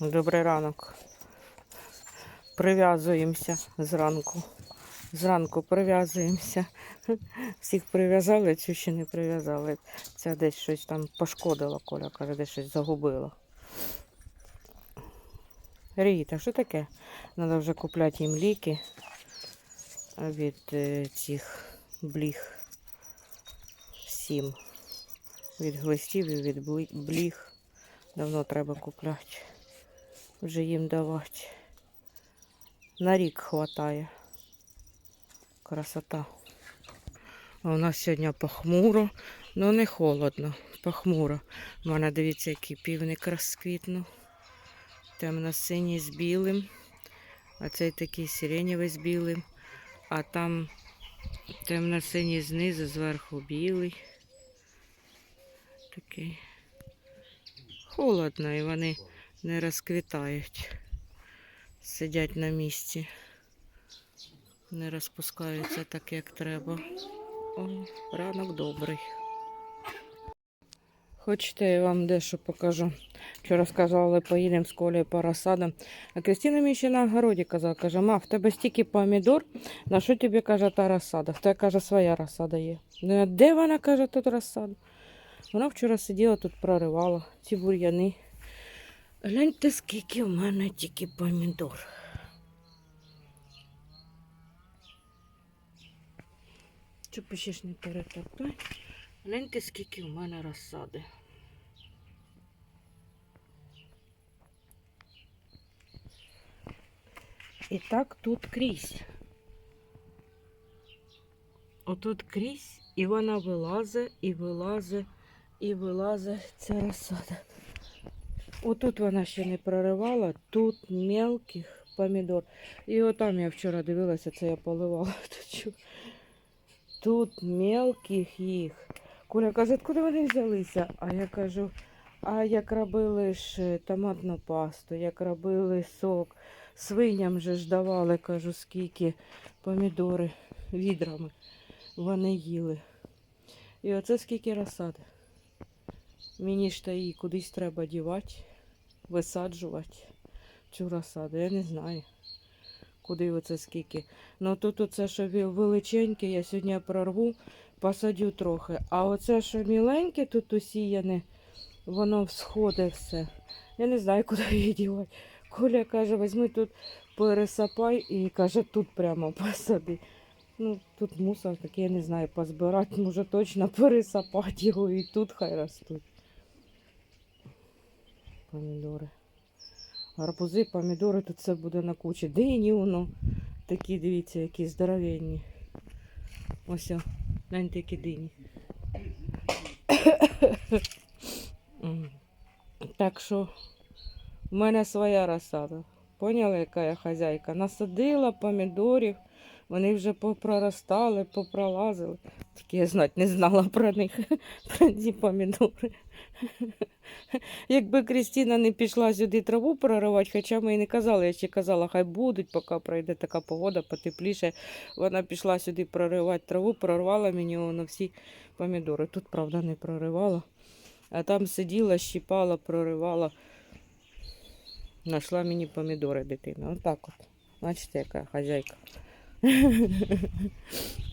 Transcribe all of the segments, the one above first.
Добрий ранок. Прив'язуємося зранку. Зранку прив'язуємося. Всіх прив'язали, цю ще не прив'язали. Ця десь щось там пошкодила, Коля каже, десь щось загубила. Ріта, що таке? Треба вже купляти їм ліки від е, цих бліг. Всім. Від глистів і від бліг. Давно треба купляти. Вже їм давати. На рік хватає. Красота. А у нас сьогодні похмуро, але не холодно. Похмуро. У мене дивіться, який півник розквітнув. Темно-синій з білим. А цей такий сиренєвий з білим. А там темно-синій знизу, зверху білий. Такий. Холодно і вони не розквітають. Сидять на місці. Не розпускаються так, як треба. О, ранок добрий. Хочете, я вам дещо покажу. Вчора сказали, поїдемо з колею по розсадам. А Кристина мені ще на огороді казала, каже, ма, в тебе стільки помідор, на що тобі каже та розсада? В тебе каже, своя розсада є. Ну, де вона каже тут розсада? Вона вчора сиділа тут, проривала ці бур'яни. Гляньте, скільки в мене тільки помідор. Чи пишеш не перетоптай? Гляньте, скільки в мене розсади. І так тут крізь. Отут крізь, і вона вилазить, і вилазить, і вилазить ця розсада. Отут вона ще не проривала, тут мелких помідор. І отам я вчора дивилася, це я поливала. Тут, мелких їх. Коля каже, откуда вони взялися? А я кажу, а як робили ж е, томатну пасту, як робили сок, свиням же ж давали, кажу, скільки помідори відрами вони їли. І оце скільки розсади. Мені ж та її кудись треба дівати, висаджувати цю розсаду. Я не знаю, куди оце скільки. Ну тут оце, що величеньке, я сьогодні прорву, посадю трохи. А оце, що міленьке тут усіяне, воно всходить все. Я не знаю, куди її дівати. Коля каже, візьми тут пересапай і каже, тут прямо посади. Ну, тут мусор такий, я не знаю, позбирати, може точно пересапати його і тут хай ростуть. Помідори. Гарбузи, помідори, тут все буде на кучі. Дині воно. Такі, дивіться, які здоровенні. Ось, гляньте, які дині. Так що в мене своя розсада. Поняли, яка я хазяйка? Насадила помідорів, вони вже попроростали, попролазили. Тільки я знати не знала про них, про ці помідори. Якби Крістіна не пішла сюди траву проривати, хоча ми і не казали, я ще казала, хай будуть, поки пройде така погода, потепліше. Вона пішла сюди проривати траву, прорвала мені воно всі помідори. Тут, правда, не проривала. А там сиділа, щіпала, проривала. Нашла мені помідори дитина. Отак от. Бачите, яка хазяйка.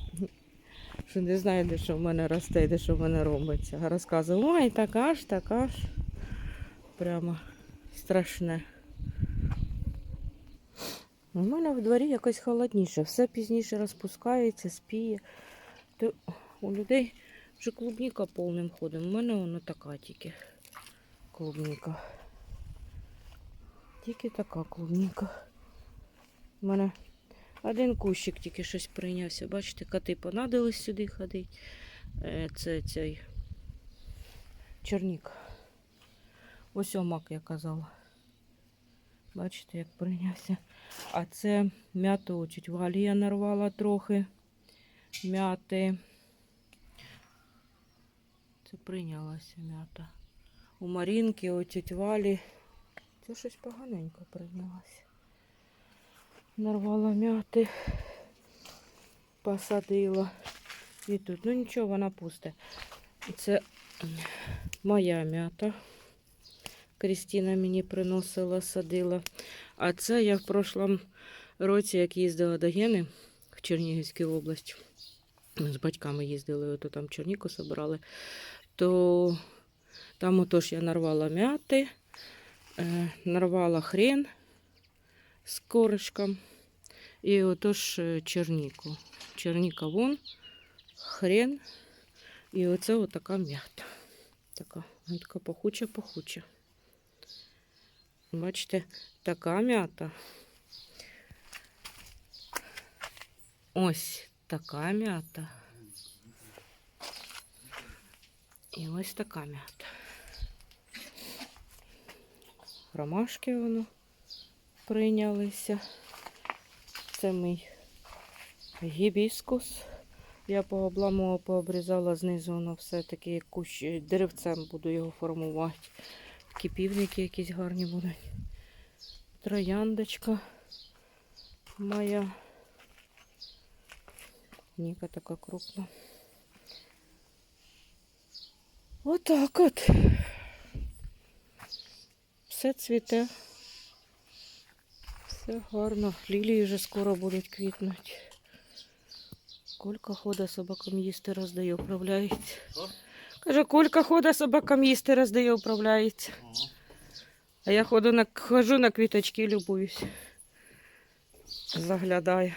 Що не знаю, де що в мене росте, де що в мене робиться. А Розказує, ой, така ж, така ж. Прямо страшне. У мене в дворі якось холодніше, все пізніше розпускається, спіє. То у людей вже клубніка повним ходом. У мене воно така тільки клубніка. Тільки така клубніка. У мене один кущик тільки щось прийнявся. Бачите, коти понадились сюди ходить. Е, Це цей чернік. Ось омак, я казала. Бачите, як прийнявся. А це м'яту у Валі я нарвала трохи. М'яти. Це прийнялася м'ята. У Марінки, у тють Валі. Це щось поганенько прийнялося. Нарвала м'яти, посадила. І тут. Ну нічого, вона пусте. Це моя м'ята. Крістіна мені приносила, садила. А це я в прошлому році, як їздила до Гени в Чернігівській області, з батьками їздили, ото там Черніку собирали, то там отож я нарвала м'яти, е, нарвала хрен з коришком і отож е, черніку. Черніка вон, хрен і оце отака м'ята. Така, така пахуча-пахуча. Бачите, така м'ята. Ось така м'ята. І ось така м'ята. Ромашки воно прийнялися. Це мій гібіскус. Я пообламувала, пообрізала знизу, воно все таки як кущ деревцем буду його формувати. Такі якісь гарні будуть. Трояндочка моя. Ніка така крупна. Отак от. Все цвіте. Все гарно. Лілії вже скоро будуть квітнути. Колька хода собакам їсти роздає, управляється. Каже, Колька хода собакам їсти роздає, управляється. А я ходу на, хожу на квіточки, любуюсь. Заглядаю.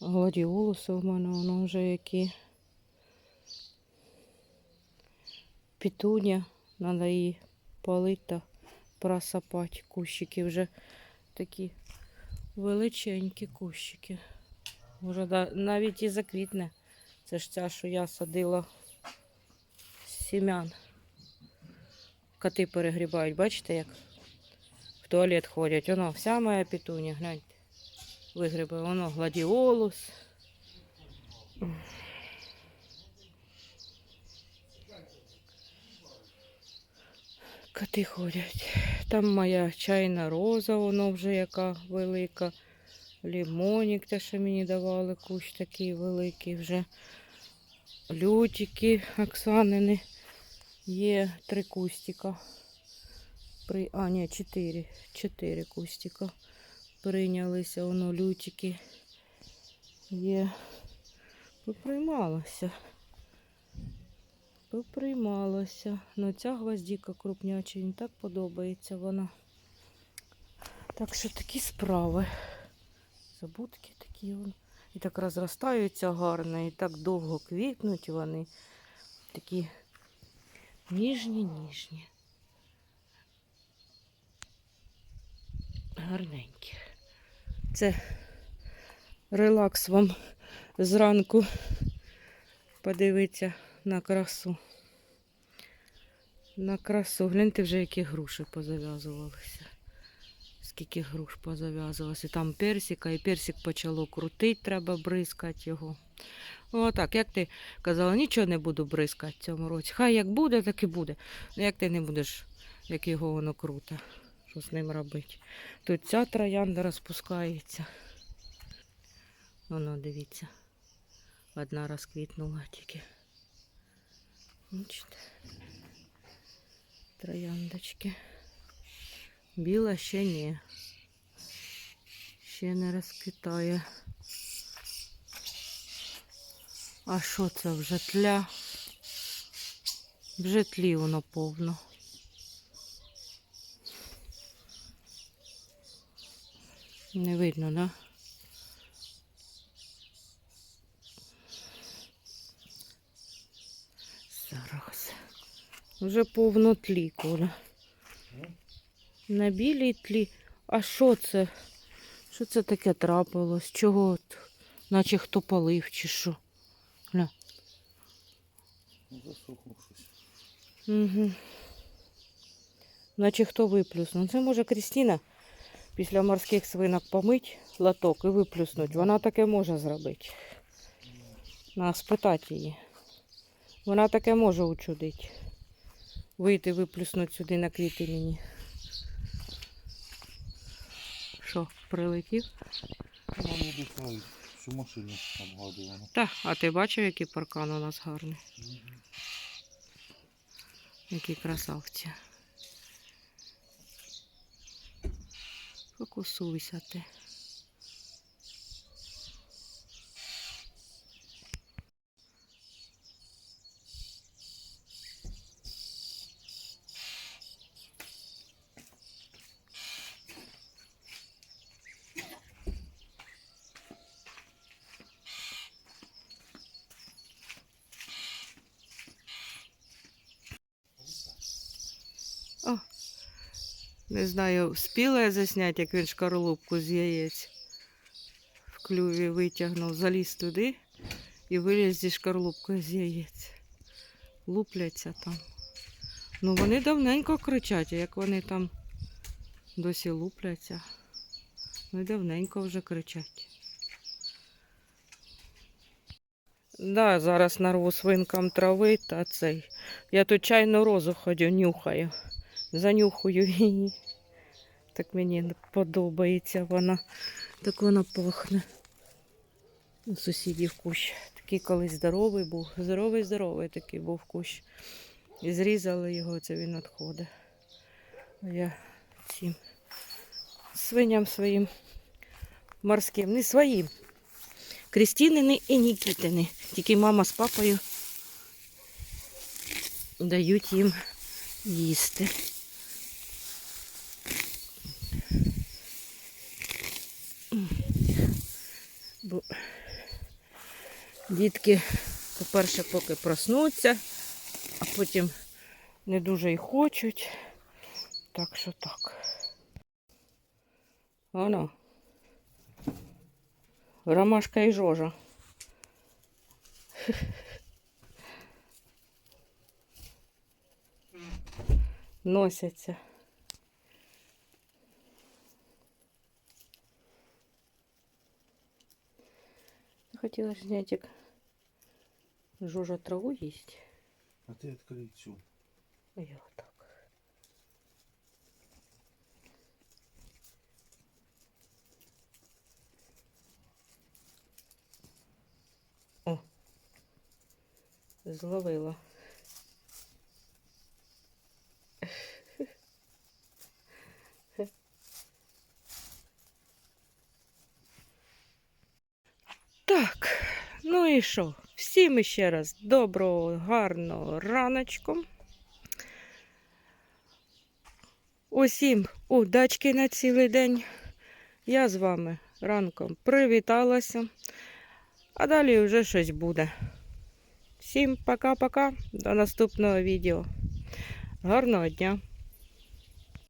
Гладіолуси в мене воно вже які. Пітуня, треба її полити та просапати. Кущики вже такі величенькі кущики. Може, навіть і заквітне. Це ж ця, що я садила з сім'ян. Коти перегрібають, бачите, як в туалет ходять. Воно, вся моя пітуня, гляньте. Вигрібає, воно гладіолус. Коти ходять. Там моя чайна роза, воно вже яка велика. Лімонік, те, що мені давали, кущ такий великий вже. Лютики Оксанини. Є три кустика. При... А, ні, чотири. Чотири кустика. Прийнялися воно лютики. Є. Поприймалося. Поприймалося. Ну ця гвоздіка крупняча, їм так подобається вона. Так що такі справи. Забудки такі. І так розростаються гарно, і так довго квітнуть вони. Такі ніжні, ніжні. Гарненькі. Це релакс вам зранку подивитися на красу. На красу. Гляньте вже, які груші позав'язувалися. Скільки груш позав'язувалося. Там персика, і персик почало крутити, треба бризкати його. Отак, як ти казала, нічого не буду бризкати цьому році. Хай як буде, так і буде. Ну як ти не будеш, як його воно круте, що з ним робити. Тут ця троянда розпускається. Воно, дивіться. Одна розквітнула тільки. Бачите? Трояндочки. Біла ще ні. Ще не розквітає. А що це вже тля? Вже тлі воно повно. Не видно, да? Зараз. Вже повно тлі, Коля. На білій тлі. А що це? Що це таке трапилось? Чого? Наче хто палив чи що? Гля. Засохло щось. Угу. Наче хто виплюснув. Це може Крістіна після морських свинок помить лоток і виплюснуть. Вона таке може зробити. Треба спитати її. Вона таке може учудити. Вийти виплюснути сюди на квіти мені. Що, прилетів? Не дихає. Всю машину обгадувала. Так, а ти бачив, який паркан у нас гарний? Які красавці. Фокусуйся ти. О, не знаю, вспіла я засняти, як він шкарлупку з яєць в клюві витягнув, заліз туди і виліз зі шкарлупкою з яєць. Лупляться там. Ну вони давненько кричать, як вони там досі лупляться. Ну, давненько вже кричать. Да, зараз нарву свинкам трави та цей. Я тут чайну розу ходю, нюхаю. Занюхую її. Так мені подобається вона. Так вона пахне. У сусідів кущ. Такий колись здоровий був. Здоровий, здоровий такий був кущ. І зрізали його, це він відходить. Я цим свиням своїм морським, не своїм. Крістінини і Нікітини. Тільки мама з папою дають їм їсти. Бо дітки, по-перше, поки проснуться, а потім не дуже й хочуть. Так що так. Воно. Ромашка і жожа. Носяться. Хотіла ж зняти, як жожа траву їсть. А ти відкрий цю. А я отак. О, зловила. Так, ну і що? Всім ще раз доброго, гарного раночку. Усім удачки на цілий день. Я з вами ранком привіталася, а далі вже щось буде. Всім пока-пока. До наступного відео. Гарного дня!